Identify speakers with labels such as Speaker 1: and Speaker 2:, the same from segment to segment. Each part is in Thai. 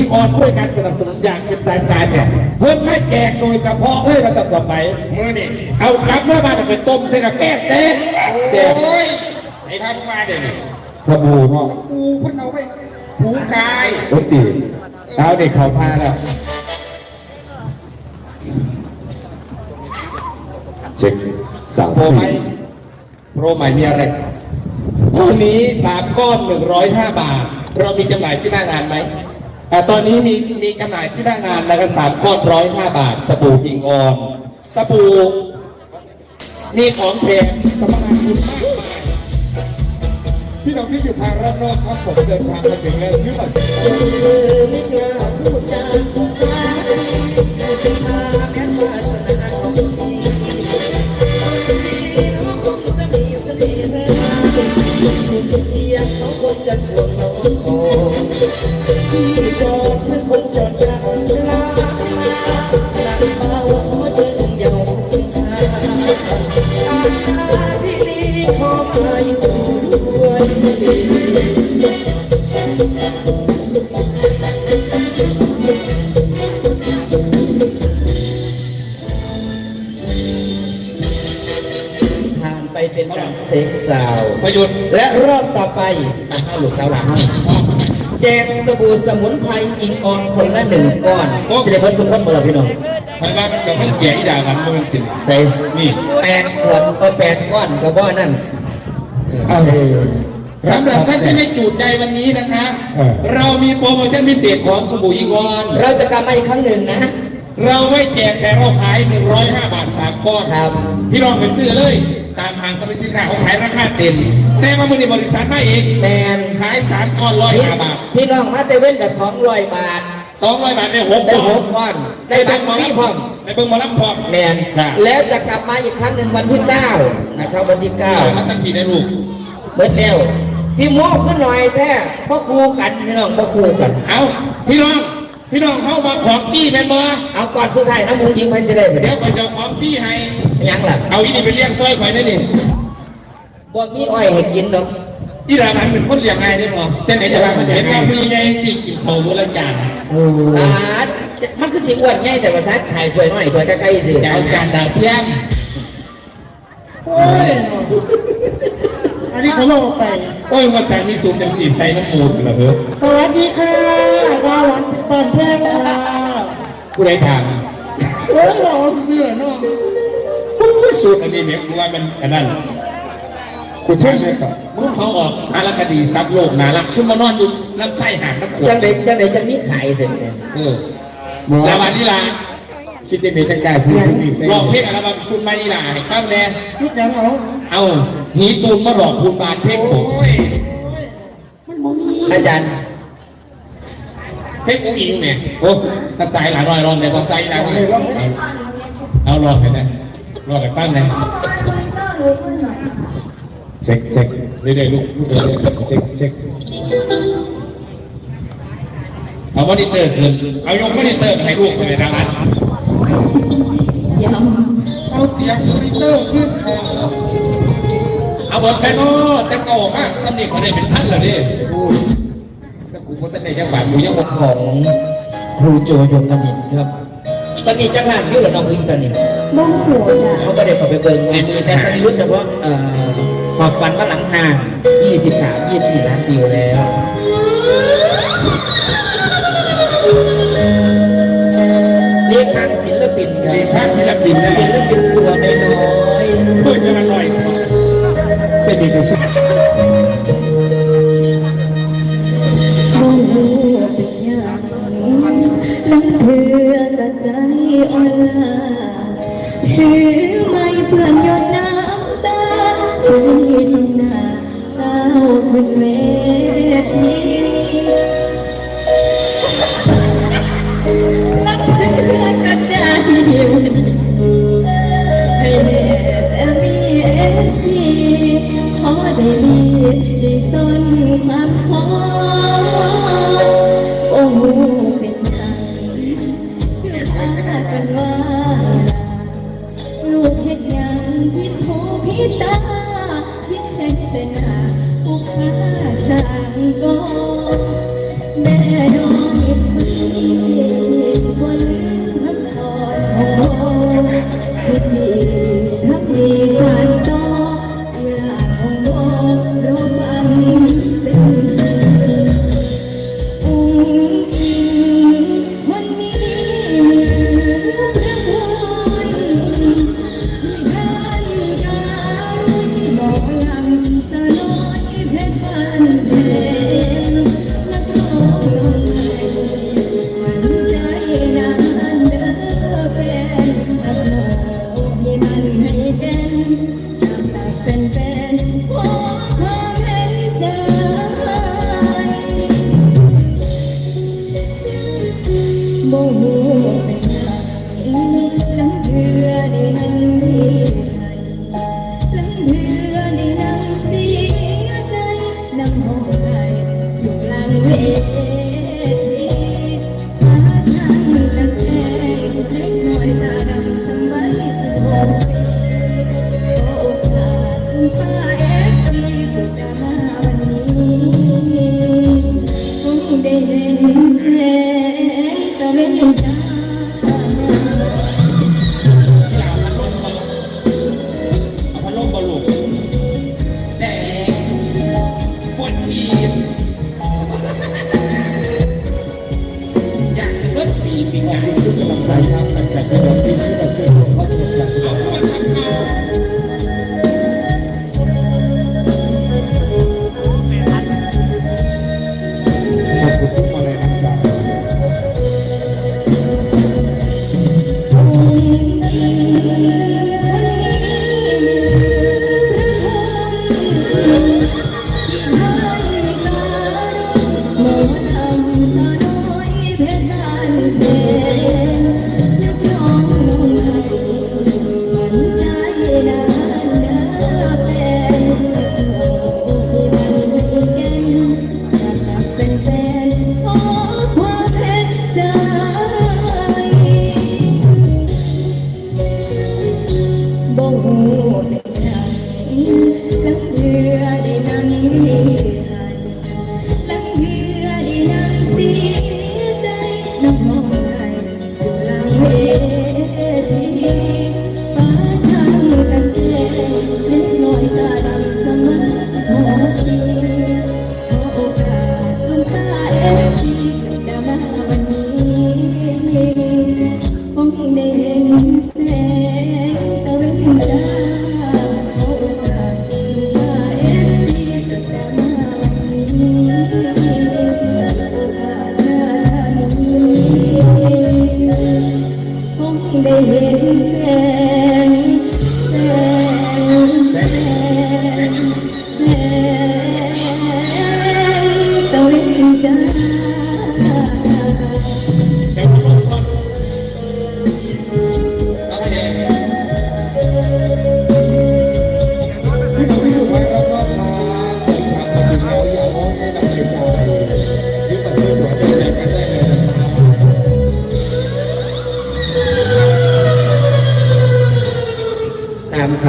Speaker 1: อีออนด้วยการสนับสนุนอย่างเป็นทางการเนี่ยเพิ่มไม่แจกโดยเฉพาะเลยมาสับต่อไป
Speaker 2: มือนี่
Speaker 1: เอากลับเมื่อมาไปต้มใส่กับแก้เส้นเส้น
Speaker 2: โอ้ยไอ้ท่านมาเดี๋ยวนี้
Speaker 1: พะบูเนาะ
Speaker 2: กูเพิ่นเอาไปผูกาย
Speaker 1: โอ้ตีเอาเด็กเขาพาแล้วเช็คสาม
Speaker 3: โปรใหม่
Speaker 1: สี่
Speaker 3: โปรใหม่มีอะไรตัวนี้สามก้อนหนึ่งร้อยห้าบาท เรามีจำหน่ายที่หน้างานไหมอ่า ตอนนี้มีมีจำหน่ายที่หน้างานนะครับสามก้อนร้อยห้าบาท สบู่อิงออนสบู่นี่ของแพงสมนาคุณมาก
Speaker 1: พี่น้องที่อยู่ทางรอบนอกครับผมเดินทางมาถึงแล้วซื้อบัตร
Speaker 4: ไม่กล้าพูดจาสายเป็นมาแค่วาสนาของพี่าคงจะมีเสน่ห์นะเทียนเขาคงจะทวง ผ่านไปเป็นการเซ็กซาวด์
Speaker 3: ประยุทธ์
Speaker 4: และรอบต่อไปอะเข้าหลุดสาวหลัง แจกสบู่สมุนไพรอิงออนคนละหนึ่งก้อนจะได้พบสุขภาพเราพี่น้อง
Speaker 3: พยาบาลมันจะมันแก่อีด่ากันมันติด
Speaker 4: ใส่
Speaker 3: นี่
Speaker 4: แปดขวดก็แปดก้อนก็บ่นั่นเออ
Speaker 3: สำหรับท่านที่ไม่จูดใจวันนี้นะคะ เรามีโปรโมชั่นพิเศษของสบู่อีกอน
Speaker 4: เราจะกลับมาอีกครั้งหนึ่งนะ
Speaker 3: เราไม่แจกแต่เราขาย 105 บาท 3 ก้อน
Speaker 4: ครับ
Speaker 3: พี่ลองไปซื้อเลย ตามห้างสรรพสินค้าเขาขายราคาเต็ม แต่ว่ามือในบริษัทมาเอง
Speaker 4: แมน
Speaker 3: ขาย3ก้อนร้อย
Speaker 4: พี่
Speaker 3: ห้าบาท
Speaker 4: พี่น้องมาเตเว่นกับสองร้อยบาท
Speaker 3: 200บาทได้หก
Speaker 4: ได้
Speaker 3: ก้อน
Speaker 4: หกก้อนได้บัตรฟรีพร้อม
Speaker 3: ในเบิ้งหมาลับพร้อม
Speaker 4: แมน
Speaker 3: ครับ
Speaker 4: แล้วจะกลับมาอีกครั้งหนึ่งวันที่เก้านะครับวันที่เก้า
Speaker 3: มันตั้งกี่ได้ลูก
Speaker 4: เบิดเร็วพี่โม้ขึ้นหน่อยแท้พ่อครูกันพี่น้องพ่อครูกัน
Speaker 3: เอาพี่น้อง พี่น้องเข้ามาของพี่แม่นบ่
Speaker 4: เอาก่อนสุดท้ายน้ำมูยิงไปสิได้ไป
Speaker 3: เดี๋
Speaker 4: เดี๋
Speaker 3: ย
Speaker 4: ยวว
Speaker 3: ไปจะเอาของพี่ให้
Speaker 4: ยังล่ะ
Speaker 3: เอาอีนี่ไปเลี้ยงซอยข่อยได้นี่
Speaker 4: บอกมีอ้อยให้กินดอก
Speaker 3: อีดามันเป็นคนเลี้ยงไงได้บ่เจ้าไหนจะว่ามันเห็นว่าพี่ใหญ่สิกินข้าวมื้อละจาน
Speaker 4: อ่าจะมันคือสิอ้วนง่ายแต่ว่าซัดขายถ้วยน้อยถ้วยใกล้ๆสิ
Speaker 3: จะเอาจานดาวเทียม
Speaker 5: โอ้ยอันนี้เขาโลกไป
Speaker 3: โอ้ยมาสั่งมีสูตรจังสีใส่น้ำมูดเหรอเฮ้ย
Speaker 5: สวัสดีค่ะ ดาวันปอนเพื่อนค่ะ
Speaker 3: กูได้ทาง
Speaker 5: โอ้ยเราเสื้อเนาะ
Speaker 3: โอ้ยสูตรอันนี้เนี่ยกูว่ามันอันนั้นกูช่วยไหมก่อนมึงเขาออกสารคดีซับโลกนารักชุ่มมานอนอยู่น้ำไส้ห่างน้ำขว
Speaker 4: จั
Speaker 3: ด
Speaker 4: งไดจังไดจังนี้ขายสิเนี่ย
Speaker 3: เออลาบานิลา
Speaker 1: คิดจะมีจังการซื้อชุดนี้เส้น
Speaker 3: ลองเพลงอัลบั้มคุณมานิลาให้ตั้งแน่
Speaker 5: ทุกอย่างเอา
Speaker 3: เอาหีตูนมาหลอกคุณบานเพลงผม
Speaker 4: อาจารย์
Speaker 3: เพลงอุ้งอิงเนี่ยโอ้ตั้งใจหลายร้อยรอบเลยตั้งใจหลายร้อยเอารอไปนะรอไปฟังนะ
Speaker 1: เช็คเช็คเรื่อยๆลูกพูดเรื่อยๆเช็คเช็ค
Speaker 3: เอามอนิเตอร์ขึ้นเอายกมอนิเตอร์ให้ลูกไปทางนั้น
Speaker 5: เอาเสียงมอนิเตอร์ขึ้นค่ะ
Speaker 3: เอาบทไปโน่แต่โกมากสำนีคนนี้เป็นพันเลยดิแต่กู ก็ตั้งในจังหวัดกูยังบอก
Speaker 4: ของครูโจยมนมินครับ ตอนนี้จังหวัดยุ่งกับน้องอิงตอนนี้
Speaker 6: บ้องหัวจ้ะ
Speaker 4: เขาก็ได้เข้าไปเบิ่งวันนี้แต่ตอนนี้รู้แต่ว่าเอ่อหอบฟันว่าหลังห่าง 23 24 ล้านวิวแล้วเรียกทางศิลปินครับ
Speaker 3: มีภาพศิลปินนะ
Speaker 4: ศิลปินตัวน้อย
Speaker 3: เพื่อจะมาหน่อย
Speaker 1: เป็นอีกชุด
Speaker 6: หรือไม่เปื่อนหยดน้ำตาให้สงหน้าก้าขึ้นเวทีนักเพื่อกระใจให้เด็ดแต่มีเอฟซีขอได้ Thank you. Deus.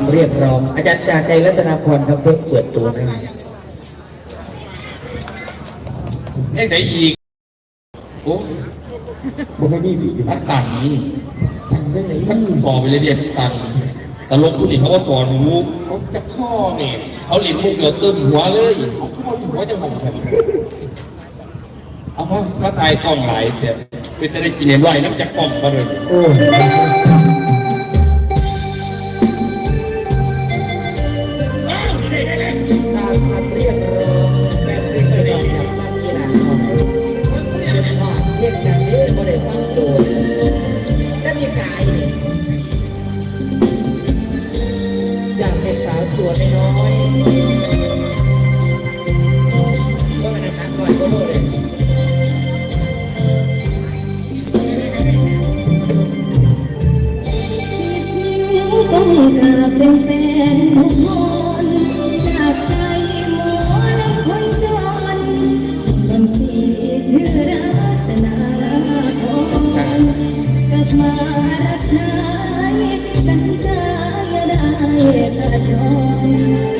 Speaker 6: ำเรียกร้อง อาจารย์จา
Speaker 2: ก
Speaker 5: ใจรัตนพรครับ
Speaker 6: เพิ่มเปิดตัวได้ไห
Speaker 2: ม
Speaker 5: ได้ไห
Speaker 2: นอีกโอ้
Speaker 5: บ่เคยมีผี
Speaker 2: มันตันมันฟอไปเลยเดียตันตลกผู้นี้เขาว่าฟอรู้
Speaker 5: เขาจะช่อเนี่ย
Speaker 2: เขาหลินมุกเดือดตึมหัวเลย
Speaker 5: เขาชั่วถึงว่าจะมองฉัน
Speaker 2: เอาว่าก็ตายกล้องไหลแต่เป็นแต่ได้กินเลี้ยงไหวน้ำจากกล้องมาเลย
Speaker 4: ต้องเกิเป็นแฟนมน
Speaker 6: จากใจหมอลำคนจนลำสีชื่อรัตนาพรกับมารักชากันใจได้แต่ยอ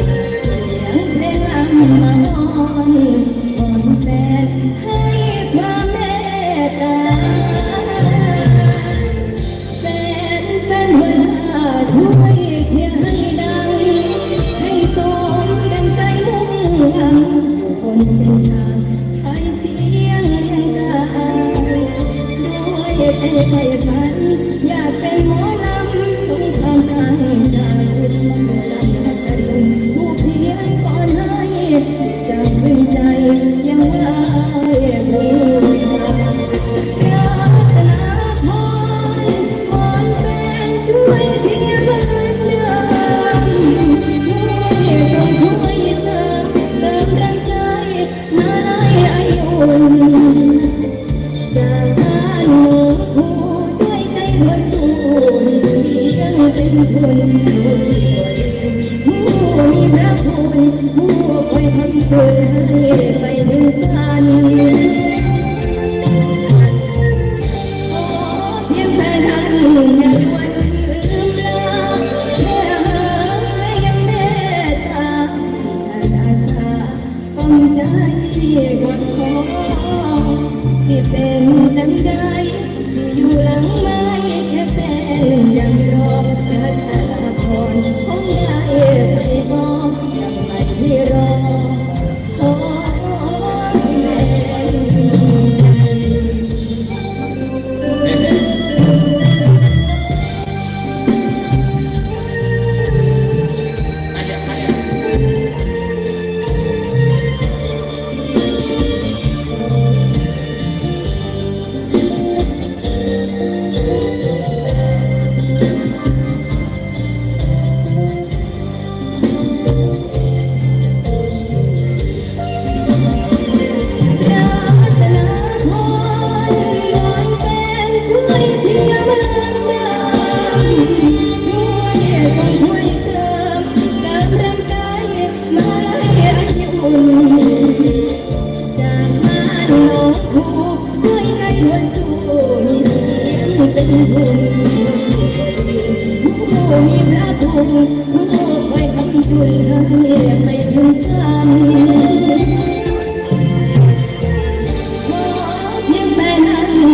Speaker 6: จำใจยังได้บูชารัตนพรพรเป็นช่วยที่บ้านเดิมช่วยส่งช่วยเสริมเติมใจมาไล่อายุจากบ้นหนูพูใจหัวสู้มีเสียงเป็นคนผู้สน้มีพูน ทำเธอไปถึงกันเพียงแค่นั้นในวันลืมลาแค่เธอและยังเมตตาอาสาป้องใจกดขอสิเป็นจังได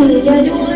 Speaker 2: വലിയൊരു